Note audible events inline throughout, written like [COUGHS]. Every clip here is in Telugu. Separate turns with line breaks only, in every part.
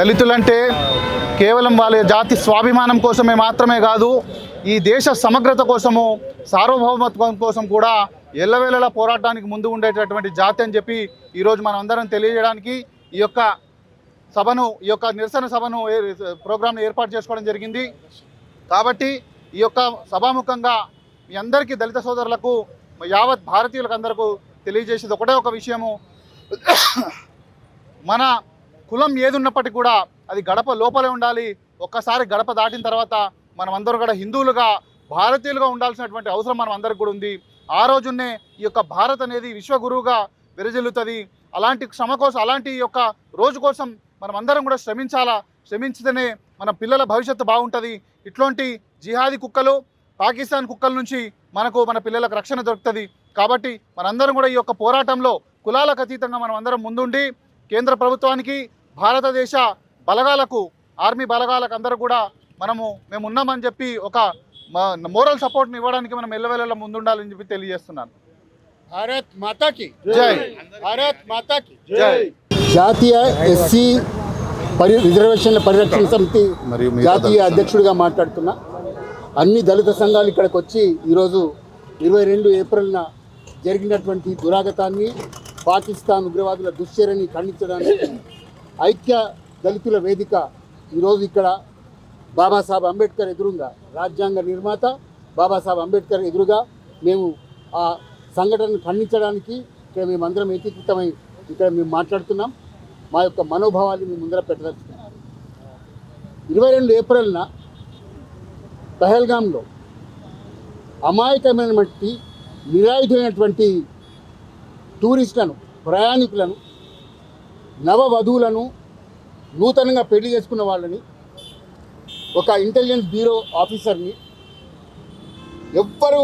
దళితులంటే కేవలం వాళ్ళ జాతి స్వాభిమానం కోసమే మాత్రమే కాదు ఈ దేశ సమగ్రత కోసము సార్వభౌమత్వం కోసం కూడా ఎల్లవేళలా పోరాటానికి ముందు ఉండేటటువంటి జాతి అని చెప్పి ఈరోజు మనం అందరం తెలియజేయడానికి ఈ యొక్క సభను ఈ యొక్క నిరసన సభను ఏ- ప్రోగ్రాంను ఏర్పాటు చేసుకోవడం జరిగింది. కాబట్టి ఈ యొక్క సభాముఖంగా మీ అందరికీ దళిత సోదరులకు యావత్ భారతీయులకు అందరికీ తెలియజేసేది ఒకటే ఒక విషయము. మన కులం ఏది ఉన్నప్పటికీ కూడా అది గడప లోపలే ఉండాలి. ఒక్కసారి గడప దాటిన తర్వాత మనం అందరూ కూడా హిందువులుగా భారతీయులుగా ఉండాల్సినటువంటి అవసరం మనం అందరికి కూడా ఉంది. ఆ రోజునే ఈ యొక్క భారత్ అనేది విశ్వగురువుగా విరజిల్లుతుంది. అలాంటి శ్రమ కోసం అలాంటి యొక్క రోజు కోసం మనం అందరం కూడా శ్రమించాలా? శ్రమించితేనే మన పిల్లల భవిష్యత్తు బాగుంటుంది. ఇట్లాంటి జిహాదీ కుక్కలు పాకిస్తాన్ కుక్కల నుంచి మనకు మన పిల్లలకు రక్షణ దొరుకుతుంది. కాబట్టి మనందరం కూడా ఈ యొక్క పోరాటంలో కులాలకు అతీతంగా మనం అందరం ముందుండి కేంద్ర ప్రభుత్వానికి భారతదేశ బలగాలకు ఆర్మీ బలగాలకు అందరూ కూడా మనము మేము ఉన్నామని చెప్పి ఒక మోరల్ సపోర్ట్ని ఇవ్వడానికి మనం ఎల్లవెల్ల ముందుండాలని చెప్పి తెలియజేస్తున్నాను.
భారత్ మాతాకి.
జై.
భారత్ మాతాకి.
జై.
జాతీయ ఎస్సీ పరి రిజర్వేషన్ల పరిరక్షణ సమితి జాతీయ అధ్యక్షుడిగా మాట్లాడుతున్నా. అన్ని దళిత సంఘాలు ఇక్కడికి వచ్చి ఈరోజు ఇరవై రెండు ఏప్రిల్న జరిగినటువంటి దురాగతాన్ని పాకిస్తాన్ ఉగ్రవాదుల దుశ్చర్యని ఖండించడానికి ఐక్య దళితుల వేదిక ఈరోజు ఇక్కడ బాబాసాహెబ్ అంబేద్కర్ ఎదురుగా రాజ్యాంగ నిర్మాత బాబాసాహెబ్ అంబేద్కర్ ఎదురుగా మేము ఆ సంఘటనను ఖండించడానికి ఇక్కడ మేమందరం ఏకీకృతమై ఇక్కడ మేము మాట్లాడుతున్నాం. మా యొక్క మనోభావాన్ని మేము ముందర పెట్టదలుచుకున్నాం. ఇరవై రెండు ఏప్రిల్న పహల్గాంలో అమాయకమైనటువంటి నిరాయుధమైనటువంటి టూరిస్టులను ప్రయాణికులను నవవధువులను నూతనంగా పెళ్ళి చేసుకున్న వాళ్ళని ఒక ఇంటెలిజెన్స్ బ్యూరో ఆఫీసర్ని ఎవ్వరు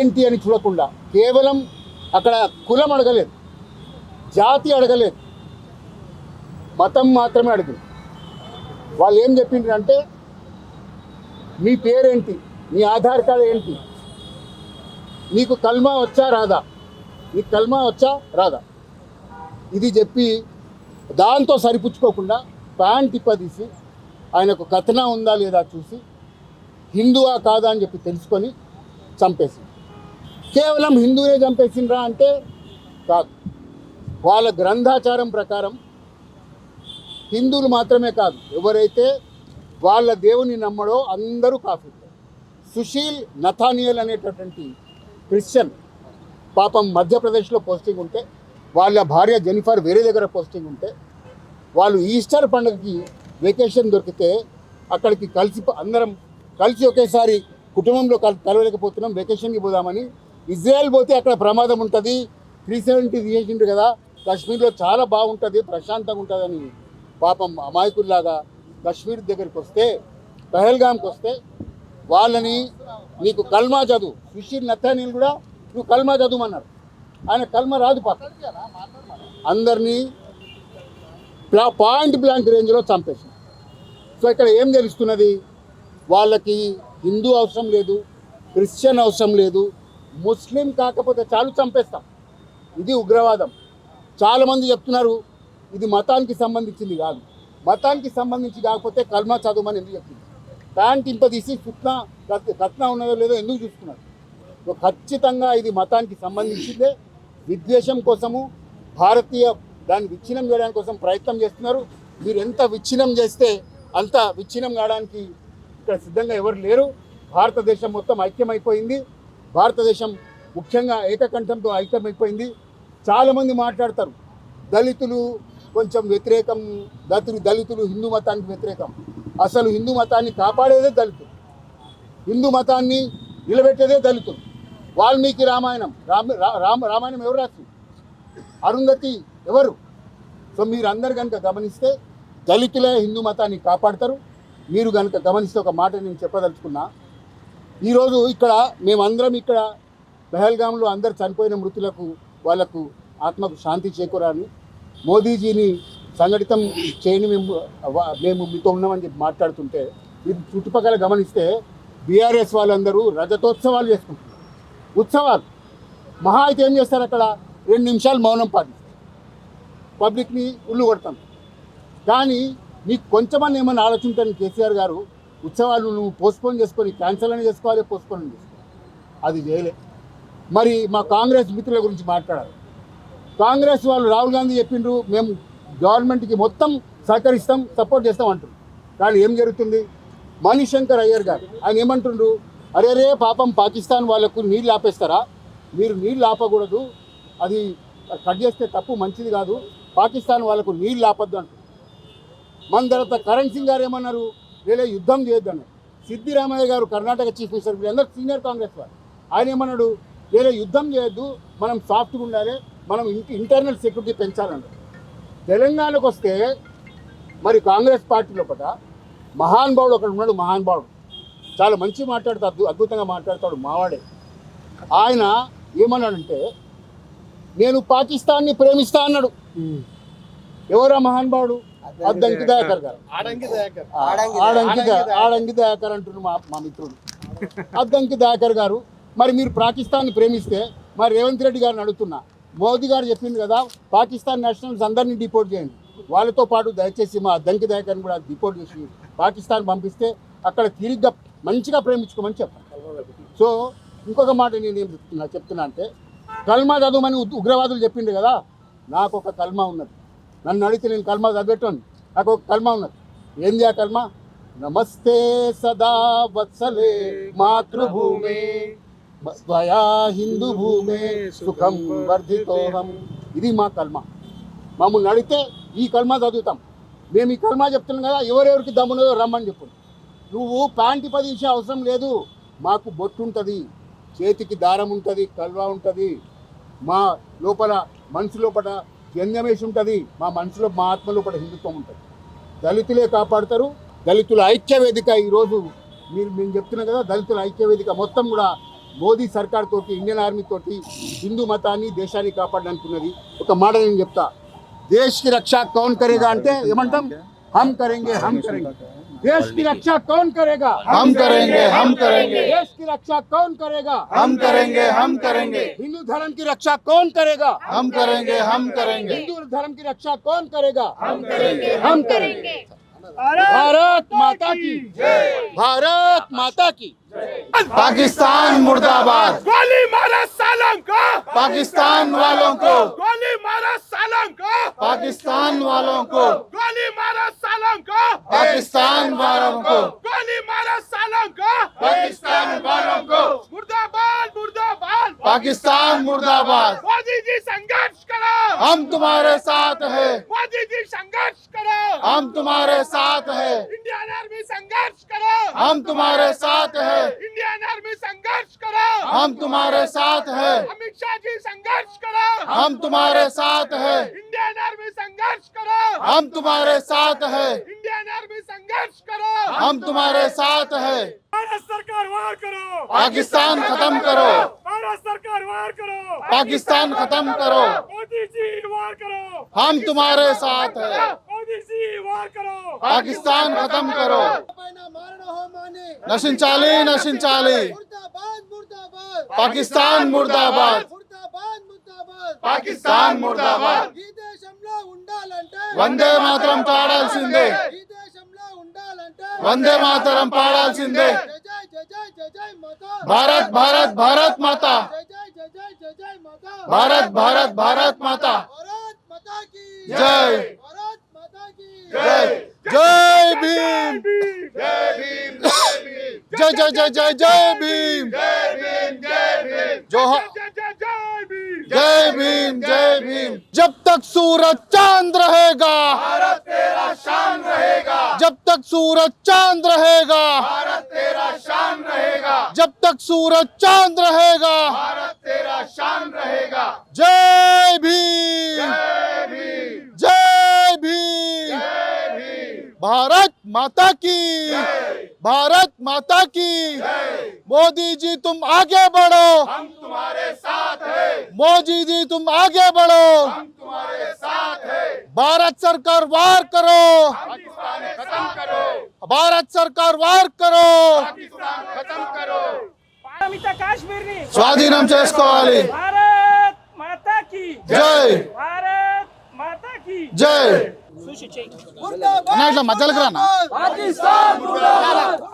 ఏంటి అని చూడకుండా కేవలం అక్కడ కులం అడగలేదు జాతి అడగలేదు మతం మాత్రమే అడిగింది. వాళ్ళు ఏం చెప్పిండ్రంటే మీ పేరేంటి? మీ ఆధార్ కార్డు ఏంటి? నీకు కల్మా వచ్చా రాదా? నీకు కల్మా వచ్చా రాదా? ఇది చెప్పి దాంతో సరిపుచ్చుకోకుండా ప్యాంట్ తిప్పదీసి ఆయనకు కథన ఉందా లేదా చూసి హిందువా కాదా అని చెప్పి తెలుసుకొని చంపేసింది. కేవలం హిందువునే చంపేసిండ్రా అంటే కాదు. వాళ్ళ గ్రంథాచారం ప్రకారం హిందువులు మాత్రమే కాదు ఎవరైతే వాళ్ళ దేవుని నమ్మడో అందరూ కాఫీ సుశీల్ నథానియల్ అనేటటువంటి క్రిస్టియన్ పాపం మధ్యప్రదేశ్లో పోస్టింగ్ ఉంటే వాళ్ళ భార్య జెనిఫర్ వేరే దగ్గర పోస్టింగ్ ఉంటే వాళ్ళు ఈస్టర్ పండుగకి వెకేషన్ దొరికితే అక్కడికి కలిసి అందరం కలిసి ఒకేసారి కుటుంబంలో కల కలవలేకపోతున్నాం వెకేషన్కి పోదామని. ఇజ్రాయెల్ పోతే అక్కడ ప్రమాదం ఉంటుంది. త్రీ సెవెంటీ తీసేసిండ్రు కదా కాశ్మీర్లో చాలా బాగుంటుంది ప్రశాంతంగా ఉంటుందని పాపం అమాయకుల్లాగా కశ్మీర్ దగ్గరికి వస్తే పహల్గామ్కి వస్తే వాళ్ళని నీకు కల్మా చదువు సుషీర్ నత్తానీలు కూడా నువ్వు కల్మా చదువుమన్నారు. ఆయన కల్మ రాదు పక్క అందరినీ ప్లా పాయింట్ బ్లాంక్ రేంజ్లో చంపేసింది సో ఇక్కడ ఏం తెలుస్తున్నది? వాళ్ళకి హిందూ అవసరం లేదు క్రిస్టియన్ అవసరం లేదు ముస్లిం కాకపోతే చాలు చంపేస్తాం. ఇది ఉగ్రవాదం. చాలామంది చెప్తున్నారు ఇది మతానికి సంబంధించింది కాదు. మతానికి సంబంధించి కాకపోతే కల్మా చదవమని ఎందుకు చెప్తుంది ప్యాంట్ ఇంపదీసి సుత్నా కట్నా ఉన్నదో లేదో ఎందుకు చూస్తున్నారు ఖచ్చితంగా ఇది మతానికి సంబంధించిందే విద్వేషం కోసము భారతీయ దాన్ని విచ్ఛిన్నం చేయడానికి కోసం ప్రయత్నం చేస్తున్నారు. మీరు ఎంత విచ్ఛిన్నం చేస్తే అంత విచ్ఛిన్నం కావడానికి ఇక్కడ సిద్ధంగా ఎవరు లేరు. భారతదేశం మొత్తం ఐక్యమైపోయింది. భారతదేశం ముఖ్యంగా ఏకకంఠంతో ఐక్యమైపోయింది. చాలామంది మాట్లాడతారు దళితులు కొంచెం వ్యతిరేకం దళితులు దళితులు హిందూ మతానికి వ్యతిరేకం. అసలు హిందూ మతాన్ని కాపాడేదే దళితులు. హిందూ మతాన్ని నిలబెట్టేదే దళితులు. వాల్మీకి రామాయణం. రామ రా- రామ రామాయణం ఎవరు రాసింది? అరుంధతి ఎవరు? సో మీరు అందరు కనుక గమనిస్తే దళితులే హిందూ మతాన్ని కాపాడతారు. మీరు కనుక గమనిస్తే ఒక మాట నేను చెప్పదలుచుకున్నా. ఈరోజు ఇక్కడ మేమందరం ఇక్కడ పెహల్గాంలో అందరు చనిపోయిన మృతులకు వాళ్ళకు ఆత్మకు శాంతి చేకూరాలని మోదీజీని సంఘటితం చేయని మేము మేము మీతో ఉన్నామని చెప్పి మాట్లాడుతుంటే మీరు చుట్టుపక్కల గమనిస్తే బీఆర్ఎస్ వాళ్ళందరూ రజతోత్సవాలు చేసుకుంటున్నారు. ఉత్సవాలు. మహా అయితే ఏం చేస్తారు అక్కడ? రెండు నిమిషాలు మౌనం పాటిస్తారు పబ్లిక్ని ఉల్లు కొడతాం. కానీ నీకు కొంచెమని ఏమన్నా ఆలోచన కేసీఆర్ గారు ఉత్సవాలు నువ్వు పోస్ట్పోన్ చేసుకొని క్యాన్సిల్ అని చేసుకోవాలి పోస్ట్పోన్ చేసుకోవాలి. అది చేయలే. మరి మా కాంగ్రెస్ మిత్రుల గురించి మాట్లాడాలి. కాంగ్రెస్ వాళ్ళు రాహుల్ గాంధీ చెప్పిండ్రు మేము గవర్నమెంట్కి మొత్తం సహకరిస్తాం సపోర్ట్ చేస్తాం అంటారు కానీ ఏం జరుగుతుంది? మణిశంకర్ అయ్యర్ గారు ఆయన ఏమంటుండ్రు? అరే రే పాపం పాకిస్తాన్ వాళ్ళకు నీళ్ళు ఆపేస్తారా? మీరు నీళ్ళు ఆపకూడదు. అది కట్ చేస్తే తప్పు మంచిది కాదు. పాకిస్తాన్ వాళ్ళకు నీళ్ళు ఆపద్దు అంటారు మన తర్వాత కరణ్ సింగ్ గారు ఏమన్నారు? లేదా యుద్ధం చేయొద్దన్నారు. సిద్ధిరామయ్య గారు కర్ణాటక చీఫ్ మినిస్టర్ వీళ్ళందరూ సీనియర్ కాంగ్రెస్ వారు ఆయన ఏమన్నాడు? లేదా యుద్ధం చేయొద్దు. మనం సాఫ్ట్గా ఉండాలి. మనం ఇంటి ఇంటర్నల్ సెక్యూరిటీ పెంచాలన్నారు తెలంగాణకు వస్తే మరి కాంగ్రెస్ పార్టీ లోపల మహానుభావుడు ఒకడు ఉన్నాడు మహానుభావుడు చాలా మంచి మాట్లాడుతాడు అద్భు- అద్భుతంగా మాట్లాడతాడు మావాడే. ఆయన ఏమన్నాడంటే నేను పాకిస్తాన్ని ప్రేమిస్తా అన్నాడు. ఎవరా మహానుభావుడు? అద్దంకి దయాకర్ గారు.
ఆడంగి దయాకర్.
ఆ, ఆడంకి ఆడంకి దయాకర్ అంటున్నారు మా మా మిత్రుడు. అద్దంకి దయాకర్ గారు మరి మీరు పాకిస్తాన్ని ప్రేమిస్తే మరి రేవంత్ రెడ్డి గారిని అడుగుతున్నా. మోదీ గారు చెప్పింది కదా పాకిస్తాన్ నేషనల్స్ అందరినీ డిపోర్ట్ చేయండి. వాళ్ళతో పాటు దయచేసి మా అద్దంకి దయాకర్ని కూడా డిపోర్ట్ చేసి పాకిస్తాన్ పంపిస్తే అక్కడ తిరిగ్గా మంచిగా ప్రేమించుకోమని చెప్పాను. సో ఇంకొక మాట నేను ఏం చెప్తున్నా చెప్తున్నా అంటే కల్మా చదవమని ఉగ్రవాదులు చెప్పిండు కదా నాకు ఒక కల్మా ఉన్నది. నన్ను అడిగితే నేను కల్మా చదివేటాను. నాకు ఒక కల్మా ఉన్నది. ఏంది ఆ కల్మా? నమస్తే సదా వత్సలే మాతృభూమే స్వయా హిందూ భూమే సుఖం వర్ధితోహం. ఇది మా కల్మా. మమ్మల్ని అడిగితే ఈ కల్మా చదువుతాం. మేము ఈ కల్మా చెప్తున్నాం కదా ఎవరెవరికి దమ్మున్నదో రమ్మని చెప్పు నువ్వు ప్యాంటు పదించే అవసరం లేదు. మాకు బొట్టు ఉంటుంది చేతికి దారం ఉంటుంది కల్వా ఉంటుంది. మా లోపల మనసు లోపల జన్యమేసి ఉంటుంది మా మనసులో మా ఆత్మ లోపల హిందుత్వం ఉంటుంది. దళితులే కాపాడతారు దళితుల ఐక్య వేదిక ఈరోజు మీరు మేము చెప్తున్నాం కదా దళితుల ఐక్య వేదిక మొత్తం కూడా మోదీ సర్కార్ తోటి ఇండియన్ ఆర్మీ తోటి హిందూ మతాన్ని దేశాన్ని కాపాడడానికి ఉన్నది ఒక మాట నేను చెప్తా. దేశ్కి రక్ష కౌన్ కరేగా అంటే ఏమంటాం? హమ్ కరేంగే హమ్ కరేంగే. देश की रक्षा कौन करेगा?
हम करेंगे हम करेंगे।
देश की रक्षा कौन करेगा?
हम करेंगे हम करेंगे।
हिंदू धर्म की रक्षा कौन करेगा?
हम करेंगे हम करेंगे।
हिंदू धर्म की रक्षा कौन करेगा?
हम करेंगे
हम करेंगे। भारत माता की। भारत माता की।
पाकिस्तान मुर्दाबाद।
गोली मारा सालम को।
पाकिस्तान वालों को।
गोली मारा सालम को।
पाकिस्तान वालों को।
गोली मारा सालम को।
पाकिस्तान वालों को।
गोली मारा सालों को।
पाकिस्तान वालों को।
मुर्दाबाद मुर्दाबाद।
पाकिस्तान मुर्दाबाद।
मोदी जी संघर्ष करो।
हम तुम्हारे साथ है।
मोदी जी संघर्ष करो।
हम तुम्हारे साथ है।
इंडियन आर्मी संघर्ष करो।
हम तुम्हारे साथ है।
इंडियन आर्मी संघर्ष करो।
हम तुम्हारे साथ है।
अमित शाह जी संघर्ष करो।
हम तुम्हारे साथ है।
इंडियन संघर्ष करो।
हम तुम्हारे साथ है।
इंडियन आर्मी संघर्ष करो।
हम तुम्हारे साथ है।
भारत सरकार वार करो।
पाकिस्तान खत्म करो।
भारत सरकार वार करो।
पाकिस्तान खत्म करो।
मोदी जी वार करो।
हम तुम्हारे साथ है।
मोदी जी वार करो।
पाकिस्तान खत्म करो। नशिन
चाली नशिन
चाली पाकिस्तान
मुर्दाबाद। पाकिस्तान मुर्दाबाद।
వందే మాత్రం పాడాల్సిందే వందే మాతరం పాడాల్సిందే భారత్ భారత్ భారత్ మాత భారత్ భారత్ భారత్ మాత జై జై జై భీమ్ జై జై జై జై జై భీమ్ జై
భీమ్ జై భీమ్ జోహర్
जय भीम जय भीम। जब तक सूरज चाँद रहेगा भारत तेरा शान रहेगा। जब तक सूरज चाँद रहेगा भारत तेरा शान रहेगा। जब तक सूरज चाँद रहेगा भारत तेरा शान रहेगा। जय भीम। जय भीम। भारत माता की भारत माता की मोदी जी तुम आगे बढ़ो हम तुम्हारे साथ है मोदी जी तुम आगे बढ़ो हम तुम्हारे साथ है भारत सरकार वार करो पाकिस्तान खत्म करो भारत सरकार वार करो पाकिस्तान खत्म करो
పారమిత కాశ్మీర్ని
స్వాధీనం చేసుకోవాలి
భారత్ మాతా కి
జై
భారత్ మాతా కి
జై అన్న ఇట్లా మధ్యలోకి రానా?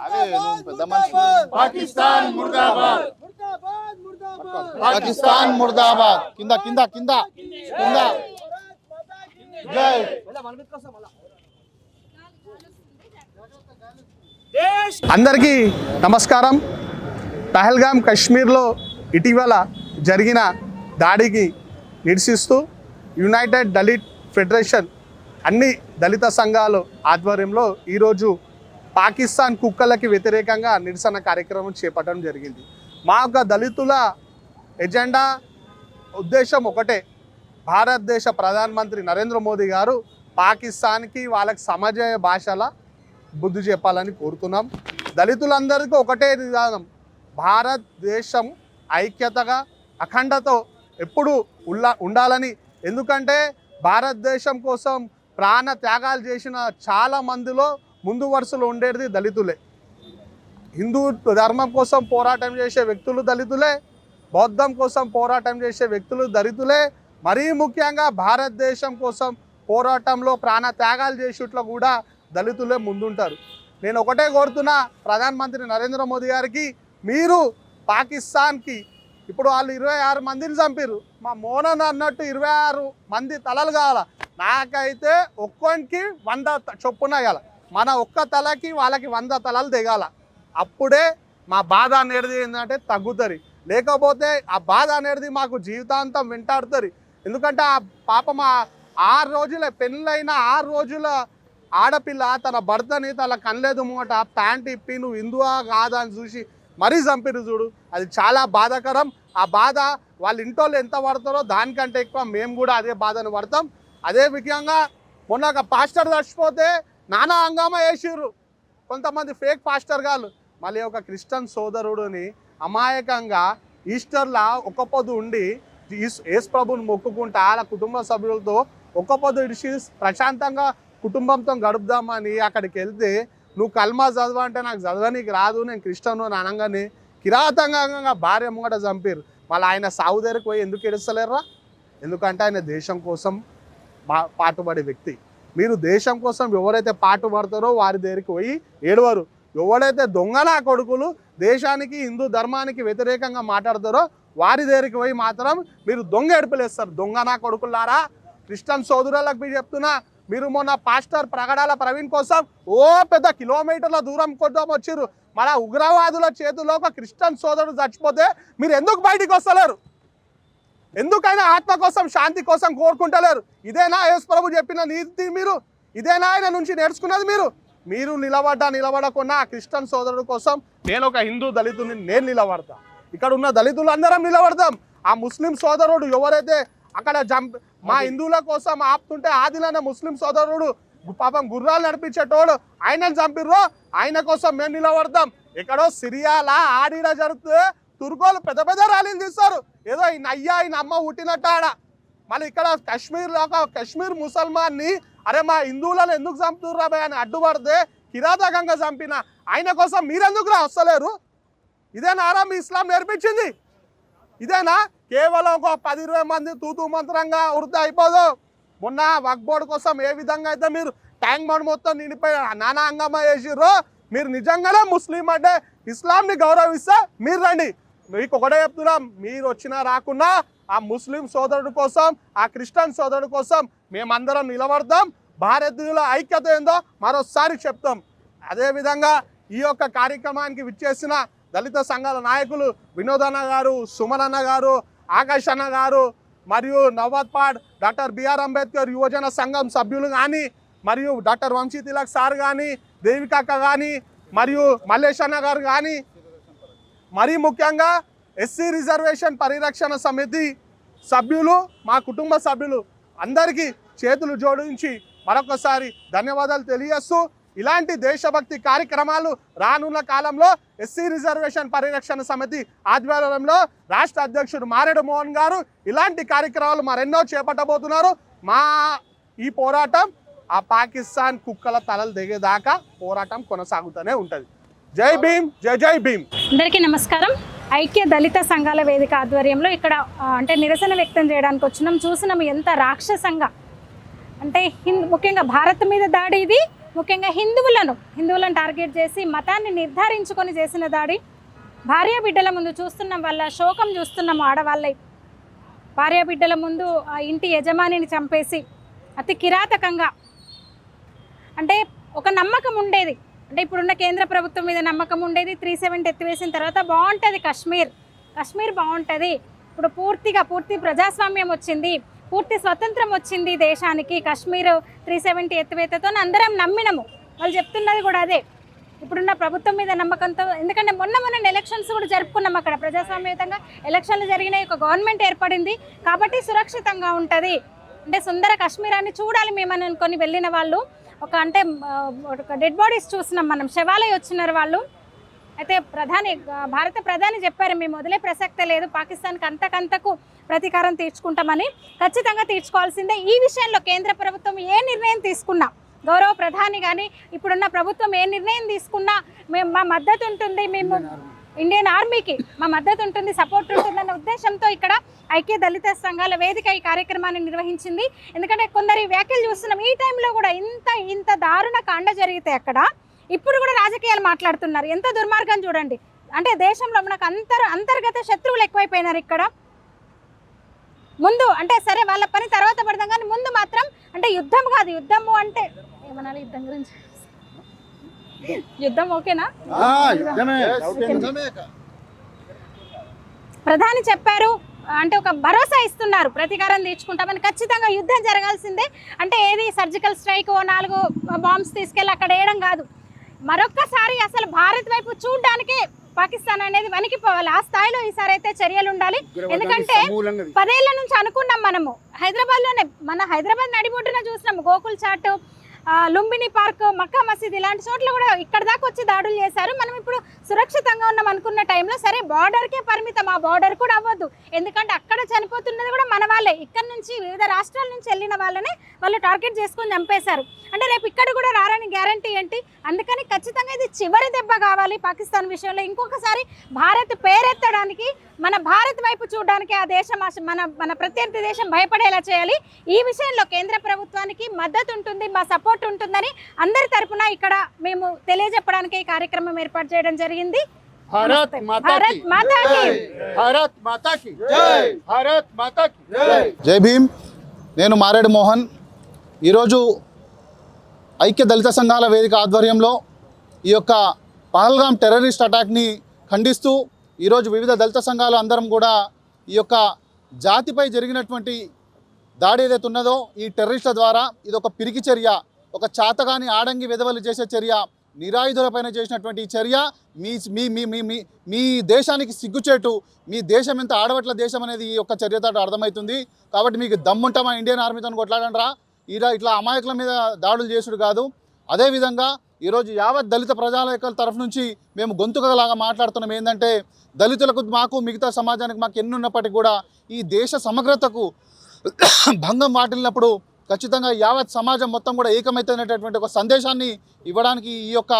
అదే నువ్వు పెద్ద మనిషి
పాకిస్తాన్ ముర్దాబాద్!
పాకిస్తాన్ ముర్దాబాద్! కింద కింద కింద కింద! జై!
అందరికీ నమస్కారం. పహల్గామ్ కాశ్మీర్లో ఇటీవల జరిగిన దాడికి నిరసిస్తూ యునైటెడ్ దళిత్ ఫెడరేషన్ అన్ని దళిత సంఘాలు ఆధ్వర్యంలో ఈరోజు పాకిస్తాన్ కుక్కలకి వ్యతిరేకంగా నిరసన కార్యక్రమం చేపట్టడం జరిగింది. మా యొక్క దళితుల ఎజెండా ఉద్దేశం ఒకటే. భారతదేశ ప్రధానమంత్రి నరేంద్ర మోదీ గారు పాకిస్తాన్కి వాళ్ళకి సమాజ భాషల బుద్ధి చెప్పాలని కోరుతున్నాం. దళితులందరికీ ఒకటే విధానం భారతదేశం ఐక్యతగా అఖండతో ఎప్పుడు ఉల్లా ఉండాలని. ఎందుకంటే భారతదేశం కోసం ప్రాణ త్యాగాలు చేసిన చాలా మందిలో ముందు వరుసలో ఉండేది దళితులే. హిందూ ధర్మం కోసం పోరాటం చేసే వ్యక్తులు దళితులే బౌద్ధం కోసం పోరాటం చేసే వ్యక్తులు దళితులే. మరీ ముఖ్యంగా భారతదేశం కోసం పోరాటంలో ప్రాణ త్యాగాలు చేసేట్లో కూడా దళితులే ముందుంటారు. నేను ఒకటే కోరుతున్నా ప్రధానమంత్రి నరేంద్ర మోదీ గారికి మీరు పాకిస్తాన్కి ఇప్పుడు వాళ్ళు ఇరవై ఆరు మందిని చంపారు మా మోనన్ అన్నట్టు ఇరవై ఆరు మంది తలలు కావాలా? నాకైతే ఒక్కొనికి వంద చొప్పున గల మన ఒక్క తలకి వాళ్ళకి వంద తలలు దిగాల. అప్పుడే మా బాధ అనేది ఏంటంటే తగ్గుతుంది. లేకపోతే ఆ బాధ అనేది మాకు జీవితాంతం వెంటాడుతుంది. ఎందుకంటే ఆ పాపం మా ఆరు రోజుల పెళ్ళైన ఆరు రోజుల ఆడపిల్ల తన భర్తని తన కనలేదు మూట ప్యాంట్ ఇప్పి నువ్వు హిందువా కాదా? అని చూసి మరీ చంపిరు చూడు. అది చాలా బాధాకరం. ఆ బాధ వాళ్ళ ఇంటోళ్ళు ఎంత పడతారో దానికంటే ఎక్కువ మేము కూడా అదే బాధను పడతాం. అదే ముఖ్యంగా మొన్న ఒక పాస్టర్ చచ్చిపోతే నానా హంగామా వేసిర్రు కొంతమంది ఫేక్ పాస్టర్ గారు మళ్ళీ ఒక క్రిస్టియన్ సోదరుడిని అమాయకంగా ఈస్టర్లా ఒక పొద్దు ఉండి యేసు ప్రభుని మొక్కుకుంటా వాళ్ళ కుటుంబ సభ్యులతో ఒక పొద్దు ఇడిచి ప్రశాంతంగా కుటుంబంతో గడుపుదామని అక్కడికి వెళ్తే నువ్వు కల్మా చదవ అంటే నాకు చదవనీకి రాదు నేను క్రిస్టియన్ అని అనగానే కిరాతంగా భార్య ముంగట చంపారు మళ్ళీ ఆయన సాగుదేరికి పోయి ఎందుకు ఏడుస్తలేరా ఎందుకంటే ఆయన దేశం కోసం పాటుపడే వ్యక్తి. మీరు దేశం కోసం ఎవరైతే పాటుపడతారో వారి దగ్గరికి పోయి ఏడవరు. ఎవరైతే దొంగల కొడుకులు దేశానికి హిందూ ధర్మానికి వ్యతిరేకంగా మాట్లాడతారో వారి దగ్గరికి పోయి మాత్రం మీరు దొంగ ఏడుపులేస్తారు. దొంగ నా కొడుకులారా? క్రిస్టియన్ సోదరులకు మీరు చెప్తున్నా మీరు మొన్న పాస్టర్ ప్రగడాల ప్రవీణ్ కోసం ఓ పెద్ద కిలోమీటర్ల దూరం కొద్దాం వచ్చిర్రు. మన ఉగ్రవాదుల చేతిలో ఒక క్రిస్టియన్ సోదరుడు చచ్చిపోతే మీరు ఎందుకు బయటికి వస్తలేరు? ఎందుకైనా ఆత్మ కోసం శాంతి కోసం కోరుకుంటలేరు. ఇదేనా యేసు ప్రభు చెప్పిన నీతి మీరు? ఇదేనా ఆయన నుంచి నేర్చుకున్నది మీరు? మీరు నిలబడ్డా నిలబడకుండా ఆ క్రిస్టియన్ సోదరుడు కోసం నేను ఒక హిందూ దళితుని నేను నిలబడతా. ఇక్కడ ఉన్న దళితులు అందరం నిలబడతాం ఆ ముస్లిం సోదరుడు ఎవరైతే అక్కడ జంప్ మా హిందువుల కోసం ఆపుతుంటే ఆదిలన్న ముస్లిం సోదరుడు పాపం గుర్రాలు నడిపించేటోడు ఆయనను చంపిర్రో ఆయన కోసం మేము నిలబడతాం. ఎక్కడో సిరియాలా ఆడిన జరుగుతుంది తుర్కోలు పెద్ద పెద్ద ర్యాలీలు తీస్తారు. ఏదో ఈయన అయ్యా ఈయన అమ్మ పుట్టినట్టు ఆడ. మళ్ళీ ఇక్కడ కాశ్మీర్లో ఒక కశ్మీర్ ముసల్మాన్ని అరే మా హిందువులను ఎందుకు చంపుతుర్రా భయ్ అని అడ్డుపడితే కిరాతకంగా చంపిన. ఆయన కోసం మీరెందుకు రా వస్తలేరు ఇదేనారా మీ ఇస్లాం నేర్పించింది. ఇదేనా? కేవలం ఒక పది ఇరవై మంది తూతు మంత్రంగా వృద్ధి అయిపోదు. మొన్న వక్బోర్డ్ కోసం ఏ విధంగా అయితే మీరు ట్యాంక్ బండ్ మొత్తం నిండిపోయి నానా అంగమ్మ చేసిర్రో మీరు నిజంగానే ముస్లిం అంటే ఇస్లాంని గౌరవిస్తే మీరు రండి. మీకు ఒకటే చెప్తున్నాం మీరు వచ్చినా రాకున్నా ఆ ముస్లిం సోదరుడు కోసం ఆ క్రిస్టియన్ సోదరుడు కోసం మేమందరం నిలబడతాం భారతీయుల ఐక్యత ఏందో మరోసారి చెప్తాం. అదేవిధంగా ఈ యొక్క కార్యక్రమానికి విచ్చేసిన దళిత సంఘాల నాయకులు వినోదన్న గారు సుమన్ అన్న గారు ఆకాష్ అన్న గారు మరియు నవాద్ పాడ్ డాక్టర్ బిఆర్ అంబేద్కర్ యువజన సంఘం సభ్యులు కానీ మరియు డాక్టర్ వంశీ తిలక్ సార్ కానీ దేవికక్క కానీ మరియు మల్లేష్ అన్న గారు కానీ మరీ ముఖ్యంగా ఎస్సీ రిజర్వేషన్ పరిరక్షణ సమితి సభ్యులు మా కుటుంబ సభ్యులు అందరికీ చేతులు జోడించి మరొకసారి ధన్యవాదాలు తెలియజేస్తూ ఇలాంటి దేశభక్తి కార్యక్రమాలు రానున్న కాలంలో ఎస్సీ రిజర్వేషన్ పరిరక్షణ సమితి ఆధ్వర్యంలో రాష్ట్ర అధ్యక్షుడు మారేడు మోహన్ గారు ఇలాంటి కార్యక్రమాలు మరెన్నో చేపట్టబోతున్నారు. మా ఈ పోరాటం ఆ పాకిస్తాన్ కుక్కల తలలు దిగేదాకా పోరాటం కొనసాగుతూనే ఉంటుంది. జై భీమ్ జై జై భీమ్.
అందరికీ నమస్కారం. ఐక్య దళిత సంఘాల వేదిక ఆధ్వర్యంలో ఇక్కడ అంటే నిరసన వ్యక్తం చేయడానికి వచ్చినాం. చూసినాం ఎంత రాక్షసంగా. అంటే హింద్ ముఖ్యంగా భారత్ మీద దాడి ఇది. ముఖ్యంగా హిందువులను హిందువులను టార్గెట్ చేసి మతాన్ని నిర్ధారించుకొని చేసిన దాడి. భార్య బిడ్డల ముందు చూస్తున్నాం వల్ల శోకం చూస్తున్నాం ఆడవాళ్ళై. భార్య బిడ్డల ముందు ఆ ఇంటి యజమానిని చంపేసి అతి కిరాతకంగా. అంటే ఒక నమ్మకం ఉండేది. అంటే ఇప్పుడున్న కేంద్ర ప్రభుత్వం మీద నమ్మకం ఉండేది. త్రీ సెవెంటీ ఎత్తివేసిన తర్వాత బాగుంటుంది కాశ్మీర్. కాశ్మీర్ బాగుంటుంది. ఇప్పుడు పూర్తిగా పూర్తి ప్రజాస్వామ్యం వచ్చింది. పూర్తి స్వతంత్రం వచ్చింది దేశానికి. కాశ్మీర్ త్రీ సెవెంటీ ఎత్తివేతతో అందరం నమ్మినము. వాళ్ళు చెప్తున్నది కూడా అదే. ఇప్పుడున్న ప్రభుత్వం మీద నమ్మకంతో ఎందుకంటే మొన్న మొన్న ఎలక్షన్స్ కూడా జరుపుకున్నాం అక్కడ ప్రజాస్వామ్యతంగా ఎలక్షన్లు జరిగినాయి ఒక గవర్నమెంట్ ఏర్పడింది. కాబట్టి సురక్షితంగా ఉంటుంది. అంటే సుందర కాశ్మీరాన్ని చూడాలి మేమని అనుకొని వెళ్ళిన వాళ్ళు. ఒక అంటే ఒక డెడ్ బాడీస్ చూసినాం మనం. శవాలయ వచ్చినారు వాళ్ళు. అయితే ప్రధాని భారత ప్రధాని చెప్పారు మేము వదిలే ప్రసక్తే లేదు. పాకిస్తాన్కి అంతకంతకు ప్రతీకారం తీర్చుకుంటామని ఖచ్చితంగా తీర్చుకోవాల్సిందే. ఈ విషయంలో కేంద్ర ప్రభుత్వం ఏ నిర్ణయం తీసుకున్నా గౌరవ ప్రధాని కానీ ఇప్పుడున్న ప్రభుత్వం ఏ నిర్ణయం తీసుకున్నా మేము మా మద్దతు ఉంటుంది. మేము ఇండియన్ ఆర్మీకి మా మద్దతు ఉంటుంది సపోర్ట్ ఉంటుందన్న ఉద్దేశంతో ఇక్కడ ఐక్య దళిత సంఘాల వేదిక ఈ కార్యక్రమాన్ని నిర్వహించింది. ఎందుకంటే కొందరి వ్యాఖ్యలు చూస్తున్నాం ఈ టైంలో కూడా ఇంత ఇంత దారుణ కాండ జరిగితే అక్కడ ఇప్పుడు కూడా రాజకీయాలు మాట్లాడుతున్నారు. ఎంత దుర్మార్గం చూడండి. అంటే దేశంలో మనకు అంతర్ అంతర్గత శత్రువులు ఎక్కువైపోయినారు ఇక్కడ. ముందు అంటే సరే వాళ్ళ పని తర్వాత పడదాం కానీ ముందు మాత్రం అంటే యుద్ధం కాదు. యుద్ధము అంటే ఏమనాలి? యుద్ధం గురించి. యుద్ధం ఓకేనా? ప్రధాని చెప్పారు అంటే ఒక భరోసా ఇస్తున్నారు ప్రతీకారం తీర్చుకుంటామని. ఖచ్చితంగా యుద్ధం జరగాల్సిందే. అంటే ఏది సర్జికల్ స్ట్రైక్ ఓ నాలుగు బాంబ్స్ తీసుకెళ్ళి అక్కడ వేయడం కాదు. మరొక్కసారి అసలు భారత్ వైపు చూడడానికే పాకిస్తాన్ అనేది వణికిపోవాలి. ఆ స్థాయిలో ఈసారి అయితే చర్యలు ఉండాలి. ఎందుకంటే పదేళ్ళ నుంచి అనుకున్నాం మనము. హైదరాబాద్లోనే మన హైదరాబాద్ నడిబొడ్డున చూసినాం. గోకుల్ చాట్ లుంబిని పార్క్ మక్కా మసీద్ ఇలాంటి చోట్ల కూడా ఇక్కడ దాకా వచ్చి దాడులు చేశారు. మనం ఇప్పుడు సురక్షితంగా ఉన్నాం అనుకున్న టైంలో సరే బార్డర్కే పరిమితం. ఆ బార్డర్ కూడా అవ్వద్దు. ఎందుకంటే అక్కడ చనిపోతున్నది కూడా మన వాళ్ళే. ఇక్కడ నుంచి వివిధ రాష్ట్రాల నుంచి వెళ్ళిన వాళ్ళనే వాళ్ళు టార్గెట్ చేసుకొని చంపేశారు. అంటే రేపు ఇక్కడ కూడా రారని గ్యారంటీ ఏంటి? అందుకని ఖచ్చితంగా ఇది చివరి దెబ్బ కావాలి పాకిస్తాన్ విషయంలో. ఇంకొకసారి భారత్ పేరెత్తడానికి మన భారత్ వైపు చూడడానికి ఆ దేశం ఆశ- మన మన ప్రత్యర్థి దేశం భయపడేలా చేయాలి. ఈ విషయంలో కేంద్ర ప్రభుత్వానికి మద్దతు ఉంటుంది మా సపోర్ట్ ఉంటుందని అందరి తరపున ఇక్కడ మేము తెలియజెప్పడానికి ఈ కార్యక్రమం ఏర్పాటు చేయడం జరిగింది.
జై. జై
భీమ్. నేను మారేడు మోహన్. ఈరోజు ఐక్య దళిత సంఘాల వేదిక ఆధ్వర్యంలో ఈ యొక్క పహల్గాం టెర్రరిస్ట్ అటాక్ని ఖండిస్తూ ఈరోజు వివిధ దళిత సంఘాలు అందరం కూడా ఈ యొక్క జాతిపై జరిగినటువంటి దాడి ఏదైతే ఉన్నదో ఈ టెర్రరిస్టుల ద్వారా ఇది ఒక పిరికి చర్య ఒక చాతగాని ఆడంగి విధవలు చేసే చర్య నిరాయుధులపైన చేసినటువంటి ఈ చర్య మీ మీ మీ మీ మీ మీ దేశానికి సిగ్గుచేటు మీ దేశం ఎంత ఆడవట్ల దేశం అనేది ఈ యొక్క చర్యతో అర్థమవుతుంది. కాబట్టి మీకు దమ్ముంటామా? ఇండియన్ ఆర్మీతో కొట్లాడంరా ఇలా ఇట్లా అమాయకుల మీద దాడులు చేసుడు కాదు. అదేవిధంగా ఈరోజు యావత్ దళిత ప్రజాలయకుల తరఫు నుంచి మేము గొంతుకలాగా మాట్లాడుతున్నాం. ఏంటంటే దళితులకు మాకు మిగతా సమాజానికి మాకు ఎన్ని ఉన్నప్పటికీ కూడా ఈ దేశ సమగ్రతకు [COUGHS] భంగం వాటిల్లినప్పుడు ఖచ్చితంగా యావత్ సమాజం మొత్తం కూడా ఏకమైతున్నటువంటి ఒక సందేశాన్ని ఇవ్వడానికి ఈ యొక్క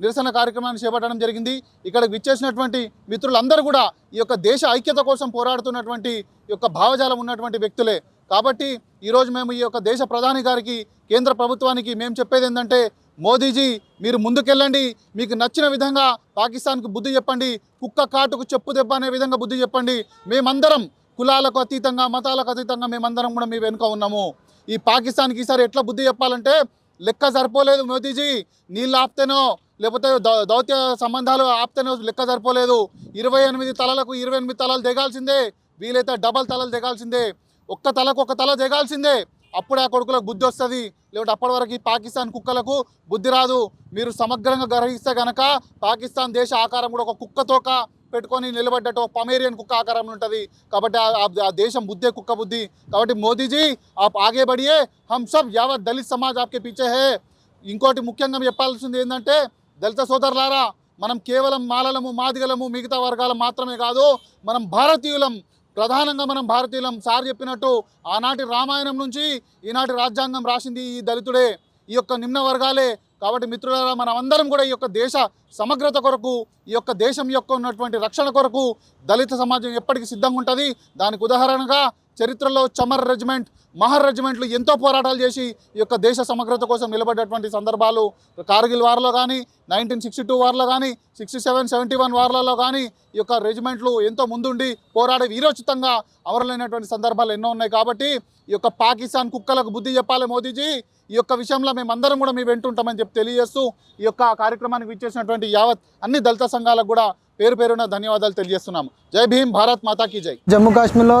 నిరసన కార్యక్రమాన్ని చేపట్టడం జరిగింది. ఇక్కడ విచ్చేసినటువంటి మిత్రులందరూ కూడా ఈ యొక్క దేశ ఐక్యత కోసం పోరాడుతున్నటువంటి యొక్క భావజాలం ఉన్నటువంటి వ్యక్తులే. కాబట్టి ఈరోజు మేము ఈ యొక్క దేశ ప్రధాని గారికి కేంద్ర ప్రభుత్వానికి మేము చెప్పేది ఏంటంటే మోదీజీ మీరు ముందుకెళ్ళండి. మీకు నచ్చిన విధంగా పాకిస్తాన్కు బుద్ధి చెప్పండి. కుక్క కాటుకు చెప్పు దెబ్బ అనే విధంగా బుద్ధి చెప్పండి. మేమందరం కులాలకు అతీతంగా మతాలకు అతీతంగా మేమందరం కూడా మీ వెనుక ఉన్నాము. ఈ పాకిస్తాన్కి ఈసారి ఎట్లా బుద్ధి చెప్పాలంటే లెక్క సరిపోలేదు మోదీజీ. నీళ్ళు ఆపితేనో లేకపోతే దౌత్య సంబంధాలు ఆపితేనో లెక్క సరిపోలేదు. ఇరవై ఎనిమిది తలలకు ఇరవై ఎనిమిది తలలు దిగాల్సిందే వీలైతే డబల్ తలలు దిగాల్సిందే ఒక్క తలకు ఒక తల దిగాల్సిందే అప్పుడే ఆ కొడుకులకు బుద్ధి వస్తుంది. లేకపోతే అప్పటి వరకు పాకిస్తాన్ కుక్కలకు బుద్ధి రాదు. మీరు సమగ్రంగా గ్రహిస్తే కనుక పాకిస్తాన్ దేశ ఆకారం కూడా ఒక కుక్కతోక పెట్టుకొని నిలబడ్డట్టు ఒక పమేరియన్ కుక్క ఆకారంలో ఉంటుంది. కాబట్టి ఆ- దేశం బుద్ధే కుక్క బుద్ధి. కాబట్టి మోదీజీ ఆ ఆగే బడియే హమ్ సబ్ యావత్ దళిత్ సమాజ్ ఆప్కే పీచే హే. ఇంకోటి ముఖ్యంగా చెప్పాల్సింది ఏంటంటే దళిత సోదరులారా మనం కేవలం మాలలము మాదిగలము మిగతా వర్గాలు మాత్రమే కాదు మనం భారతీయులం. ప్రధానంగా మనం భారతీయులం సార్ చెప్పినట్టు ఆనాటి రామాయణం నుంచి ఈనాటి రాజ్యాంగం రాసింది ఈ దళితుడే ఈ యొక్క నిమ్న వర్గాలే. కాబట్టి మిత్రులారా మనం అందరం కూడా ఈ యొక్క దేశ సమగ్రత కొరకు ఈ యొక్క దేశం యొక్క ఉన్నటువంటి రక్షణ కొరకు దళిత సమాజం ఎప్పటికీ సిద్ధంగా ఉంటుంది. దానికి ఉదాహరణగా చరిత్రలో చమర్ రెజిమెంట్ మహర్ రెజిమెంట్లు ఎంతో పోరాటాలు చేసి ఈ యొక్క దేశ సమగ్రత కోసం నిలబడ్డటువంటి సందర్భాలు కార్గిల్ వార్లో కానీ నైన్టీన్ సిక్స్టీ టూ వార్లో కానీ సిక్స్టీ సెవెన్ సెవెంటీ వన్ వార్లలో కానీ ఈ యొక్క రెజిమెంట్లు ఎంతో ముందుండి పోరాడే వీరోచితంగా అమరులైనటువంటి సందర్భాలు ఎన్నో ఉన్నాయి కాబట్టి ఈ యొక్క పాకిస్తాన్ కుక్కలకు బుద్ధి చెప్పాలి మోదీజీ. ఈ యొక్క విషయంలో మేమందరం కూడా మేము వెంటుంటామని చెప్పి తెలియజేస్తూ ఈ యొక్క కార్యక్రమానికి విచ్చేసినటువంటి యావత్ అన్ని దళిత సంఘాలకు కూడా పేరు పేరున ధన్యవాదాలు తెలియజేస్తున్నాము. జై భీమ్ భారత్ మాతాకి జై.
జమ్మూ కాశ్మీర్లో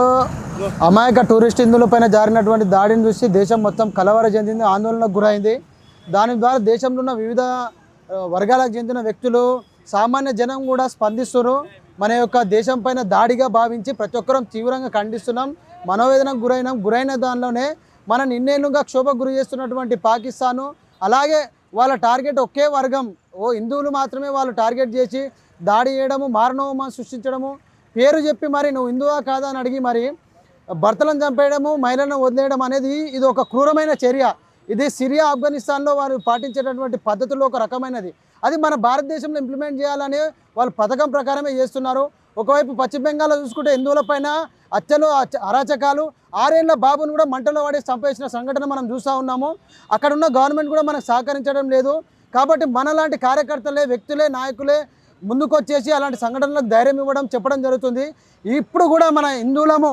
అమాయక టూరిస్ట్ హిందువుల పైన జారినటువంటి దాడిని చూసి దేశం మొత్తం కలవర చెందింది ఆందోళనకు గురైంది. దాని ద్వారా దేశంలో ఉన్న వివిధ వర్గాలకు చెందిన వ్యక్తులు సామాన్య జనం కూడా స్పందిస్తున్నారు. మన యొక్క దేశం పైన దాడిగా భావించి ప్రతి ఒక్కరం తీవ్రంగా ఖండిస్తున్నాం. మనోవేదనకు గురైనాం. గురైన దానిలోనే మన నిన్నేళ్ళుగా క్షోభకు గురి చేస్తున్నటువంటి పాకిస్తాను అలాగే వాళ్ళ టార్గెట్ ఒకే వర్గం. ఓ హిందువులు మాత్రమే వాళ్ళు టార్గెట్ చేసి దాడి చేయడము మారణోమా సృష్టించడము. పేరు చెప్పి మరి నువ్వు హిందువా కాదా అని అడిగి మరి భర్తలను చంపేయడము మహిళలను వదిలేయడం అనేది ఇది ఒక క్రూరమైన చర్య. ఇది సిరియా ఆఫ్ఘనిస్తాన్లో వారు పాటించేటటువంటి పద్ధతుల్లో ఒక రకమైనది. అది మన భారతదేశంలో ఇంప్లిమెంట్ చేయాలని వాళ్ళు పథకం ప్రకారమే చేస్తున్నారు. ఒకవైపు పశ్చిమ బెంగాల్లో చూసుకుంటే హిందువులపైన హత్యలు అచ్చ- అరాచకాలు ఆరేళ్ళ బాబును కూడా మంటలో వాడి చంపేసిన సంఘటన మనం చూస్తూ ఉన్నాము. అక్కడ ఉన్న గవర్నమెంట్ కూడా మనకు సహకరించడం లేదు. కాబట్టి మనలాంటి కార్యకర్తలే వ్యక్తులే నాయకులే ముందుకొచ్చేసి అలాంటి సంఘటనలకు ధైర్యం ఇవ్వడం చెప్పడం జరుగుతుంది. ఇప్పుడు కూడా మన హిందువులము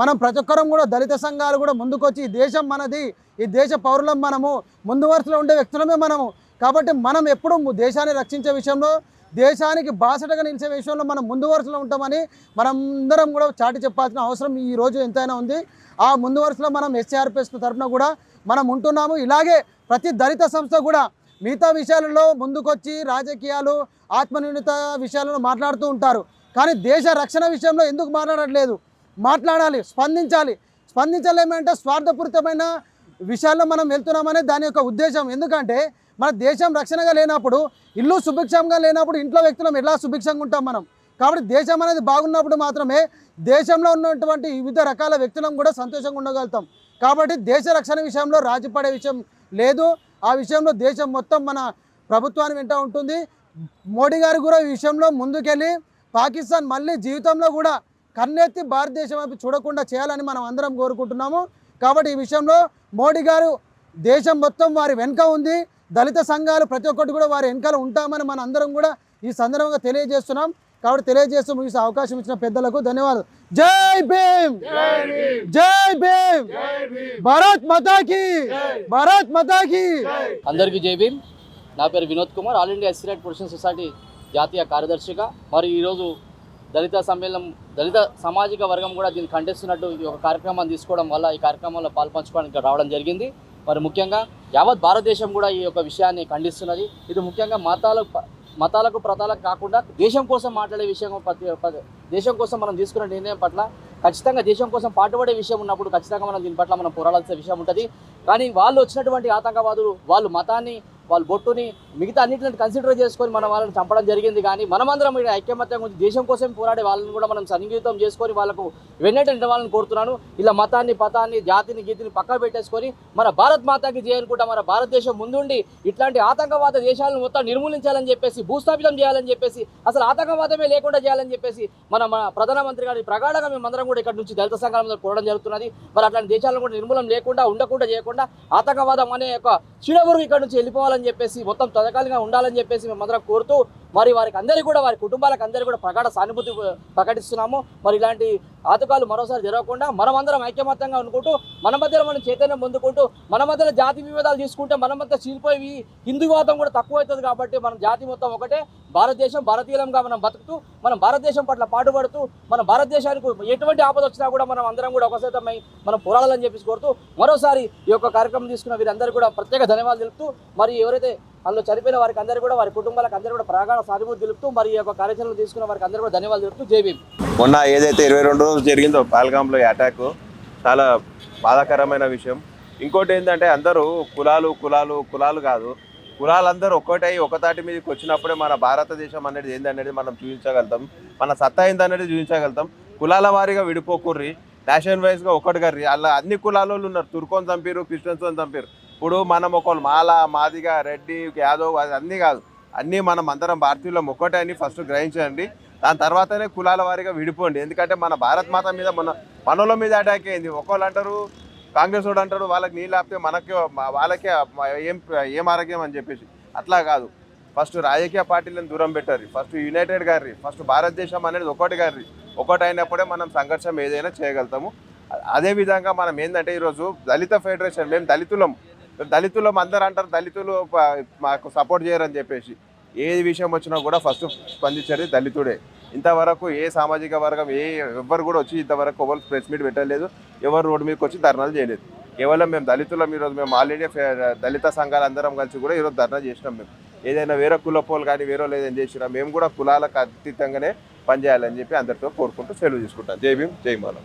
మనం ప్రతి ఒక్కరం కూడా దళిత సంఘాలు కూడా ముందుకొచ్చి ఈ దేశం మనది ఈ దేశ పౌరులం మనము ముందు వరుసలో ఉండే వ్యక్తులమే మనము. కాబట్టి మనం ఎప్పుడు దేశాన్ని రక్షించే విషయంలో దేశానికి బాసటగా నిలిచే విషయంలో మనం ముందు వరుసలో ఉంటామని మనందరం కూడా చాటి చెప్పాల్సిన అవసరం ఈ రోజు ఎంతైనా ఉంది. ఆ ముందు వరుసలో మనం ఎస్సీఆర్పిఎస్ తరఫున కూడా మనం ఉంటున్నాము. ఇలాగే ప్రతి దళిత సంస్థ కూడా మిగతా విషయాలలో ముందుకొచ్చి రాజకీయాలు ఆత్మనిర్ణిత విషయాలను మాట్లాడుతూ ఉంటారు. కానీ దేశ రక్షణ విషయంలో ఎందుకు మాట్లాడట్లేదు? మాట్లాడాలి స్పందించాలి. స్పందించలేమంటే స్వార్థపూరితమైన విషయాల్లో మనం వెళ్తున్నామనే దాని యొక్క ఉద్దేశం. ఎందుకంటే మన దేశం రక్షణగా లేనప్పుడు ఇల్లు సుభిక్షంగా లేనప్పుడు ఇంట్లో వ్యక్తులం ఎలా సుభిక్షంగా ఉంటాం మనం? కాబట్టి దేశం అనేది బాగున్నప్పుడు మాత్రమే దేశంలో ఉన్నటువంటి వివిధ రకాల వ్యక్తులను కూడా సంతోషంగా ఉండగలుగుతాం. కాబట్టి దేశ రక్షణ విషయంలో రాజీపడే విషయం లేదు. ఆ విషయంలో దేశం మొత్తం మన ప్రభుత్వాన్ని వెంట ఉంటుంది. మోడీ గారు కూడా ఈ విషయంలో ముందుకెళ్ళి పాకిస్తాన్ మళ్ళీ జీవితంలో కూడా కన్నెత్తి భారతదేశం వైపు చూడకుండా చేయాలని మనం అందరం కోరుకుంటున్నాము. కాబట్టి ఈ విషయంలో మోడీ గారు దేశం మొత్తం వారి వెనుక ఉంది. దళిత సంఘాలు ప్రతి ఒక్కటి కూడా వారి వెనకాల ఉంటామని మన అందరం కూడా ఈ సందర్భంగా తెలియజేస్తున్నాం. కాబట్టి తెలియజేస్తూ ముగిసే అవకాశం ఇచ్చిన పెద్దలకు ధన్యవాదాలు. జై భీమ్! జై భీమ్! భారత్ మతాకి! భారత్ మతాకి!
అందరికీ జై భీమ్. నా పేరు వినోద్ కుమార్ ఆల్ ఇండియా ఎస్సీరైట్ ప్రొఫెషన్ సొసైటీ జాతీయ కార్యదర్శిగా. మరి ఈరోజు దళిత సమ్మేళనం దళిత సామాజిక వర్గం కూడా దీన్ని ఖండిస్తున్నట్టు ఈ ఒక కార్యక్రమాన్ని తీసుకోవడం వల్ల ఈ కార్యక్రమంలో పాల్పంచుకోవడానికి రావడం జరిగింది. మరి ముఖ్యంగా యావత్ భారతదేశం కూడా ఈ యొక్క విషయాన్ని ఖండిస్తున్నది. ఇది ముఖ్యంగా మతాలకు మతాలకు ప్రతాలకు కాకుండా దేశం కోసం మాట్లాడే విషయం ప్రతి దేశం కోసం మనం తీసుకున్న నిర్ణయం పట్ల ఖచ్చితంగా దేశం కోసం పాటుపడే విషయం ఉన్నప్పుడు ఖచ్చితంగా మనం దీని పట్ల మనం పోరాడాల్సిన విషయం ఉంటుంది. కానీ వాళ్ళు వచ్చినటువంటి ఆతంకవాదులు వాళ్ళు మతాన్ని వాళ్ళు బొట్టుని మిగతా అన్నింటిని కన్సిడర్ చేసుకొని మనం వాళ్ళని చంపడం జరిగింది. కానీ మనమందరం ఇక్కడ ఐక్యమత్యం గురించి దేశం కోసం పోరాడే వాళ్ళని కూడా మనం సన్నిహితం చేసుకొని వాళ్ళకు వెన్నట్టు వాళ్ళని కోరుతున్నాను. ఇలా మతాన్ని పతాన్ని జాతిని గీతిని పక్కన పెట్టేసుకొని మన భారత్ మాతాకి చేయాలనుకుంటా మన భారతదేశం ముందుండి ఇట్లాంటి ఆతంకవాద దేశాలను మొత్తం నిర్మూలించాలని చెప్పేసి భూస్థాపితం చేయాలని చెప్పేసి అసలు ఆతంకవాదమే లేకుండా చేయాలని చెప్పేసి మన మన ప్రధానమంత్రి గారి ప్రగాఢంగా మేమందరం కూడా ఇక్కడ నుంచి దళిత సంఘాల మీద కోరడం జరుగుతున్నది. మరి అట్లాంటి దేశాలను కూడా నిర్మూలన లేకుండా ఉండకుండా చేయకుండా ఆతంకవాదం అనే ఒక చీడబురుగు ఇక్కడ నుంచి వెళ్ళిపోవాలని చెప్పేసి మొత్తం తదకాలిగా ఉండాలని చెప్పేసి మేమందరం కోరుతూ మరి వారికి అందరికీ కూడా వారి కుటుంబాలకు అందరికీ కూడా ప్రగాఢ సానుభూతి ప్రకటిస్తున్నాము. మరి ఇలాంటి ఆతకాలు మరోసారి జరగకుండా మనమందరం ఐక్యమత్యంగా అనుకుంటూ మన మధ్యలో మనం చైతన్యం పొందుకుంటూ మన మధ్యలో జాతి విభేదాలు తీసుకుంటే మన మధ్య చీలిపోయి హిందూవాదం కూడా తక్కువ అవుతుంది కాబట్టి మనం జాతి మొత్తం ఒకటే. భారతదేశం భారతీయులంగా మనం బతుకుతూ మనం భారతదేశం పట్ల పాటుపడుతూ మన భారతదేశానికి ఎటువంటి ఆపద వచ్చినా కూడా మనం అందరం కూడా ఒకసేతమై మనం పోరాడాలని చెప్పేసి కోరుతూ మరోసారి ఈ యొక్క కార్యక్రమం తీసుకున్న వీరందరూ కూడా ప్రత్యేక ధన్యవాదాలు తెలుపుతూ మరి ఎవరైతే అందులో చనిపోయిన వారికి అందరూ కూడా వారి కుటుంబాలకు అందరూ కూడా ప్రాగాఢ సానుభూతి తెలుపుతూ మరి ఈ యొక్క కార్యాచరణలు తీసుకున్న వారికి అందరూ కూడా ధన్యవాదాలు తెలుపుతూ జేబీ
మొన్న ఏదైతే ఇరవై రెండు రోజులు జరిగిందో పాల్గాంలో అటాక్ చాలా బాధాకరమైన విషయం. ఇంకోటి ఏంటంటే అందరూ కులాలు కులాలు కులాలు కాదు కులాలందరూ ఒక్కటై ఒకతాటి మీదకి వచ్చినప్పుడే మన భారతదేశం అనేది ఏందనేది మనం చూపించగలుగుతాం. మన సత్తా ఏందనేది చూపించగలుగుతాం. కులాల వారీగా విడిపోకుర్రి. నేషన్ వైజ్గా ఒక్కటి కర్రి అలా అన్ని కులాల ఉన్నారు. తుర్కోని చంపారు క్రిస్టియన్స్ చంపారు ఇప్పుడు మనం ఒకళ్ళు మాల మాదిగ రెడ్డి యాదవ్ అది అన్నీ కాదు. అన్నీ మనం అందరం భారతీయులం ఒక్కటే అని ఫస్ట్ గ్రహించండి. దాని తర్వాతనే కులాల వారీగా విడిపోండి. ఎందుకంటే మన భారత్ మాత మీద మన మనోళ్ళ మీద అటాక్ అయింది. ఒకళ్ళు అంటారు కాంగ్రెస్ వాడు అంటారు వాళ్ళకి నీళ్ళు ఆపితే మనకే వాళ్ళకే ఏం ఏం ఆరోగ్యం అని చెప్పేసి. అట్లా కాదు. ఫస్ట్ రాజకీయ పార్టీలను దూరం పెట్టారు. ఫస్ట్ యునైటెడ్ గారి ఫస్ట్ భారతదేశం అనేది ఒకటి గారి. ఒకటి అయినప్పుడే మనం సంఘర్షం ఏదైనా చేయగలుగుతాము. అదేవిధంగా అదే విధంగా మనం ఏంటంటే ఈరోజు దళిత ఫెడరేషన్ మేము దళితులం. దళితులం అందరూ అంటారు దళితులు మాకు సపోర్ట్ చేయరని చెప్పేసి. ఏ విషయం వచ్చినా కూడా ఫస్ట్ స్పందించేది దళితుడే. ఇంతవరకు ఏ సామాజిక వర్గం ఏ ఎవ్వరు కూడా వచ్చి ఇంతవరకు ఎవరు ప్రెస్ మీట్ పెట్టలేదు ఎవరు రోడ్డు మీదకి వచ్చి ధర్నాలు చేయలేదు. కేవలం మేము దళితులం ఈరోజు మేము ఆల్ ఇండియా దళిత సంఘాలు అందరం కలిసి కూడా ఈరోజు ధర్నా చేసినాం మేము. ఏదైనా వేరే కులపోలు కానీ వేరే లేదని ఏదైనా చేసినా మేము కూడా కులాలకు అతీతంగానే పనిచేయాలని చెప్పి అందరితో కోరుకుంటూ సెలవు తీసుకుంటాం జై భీమ్ జై మాలం.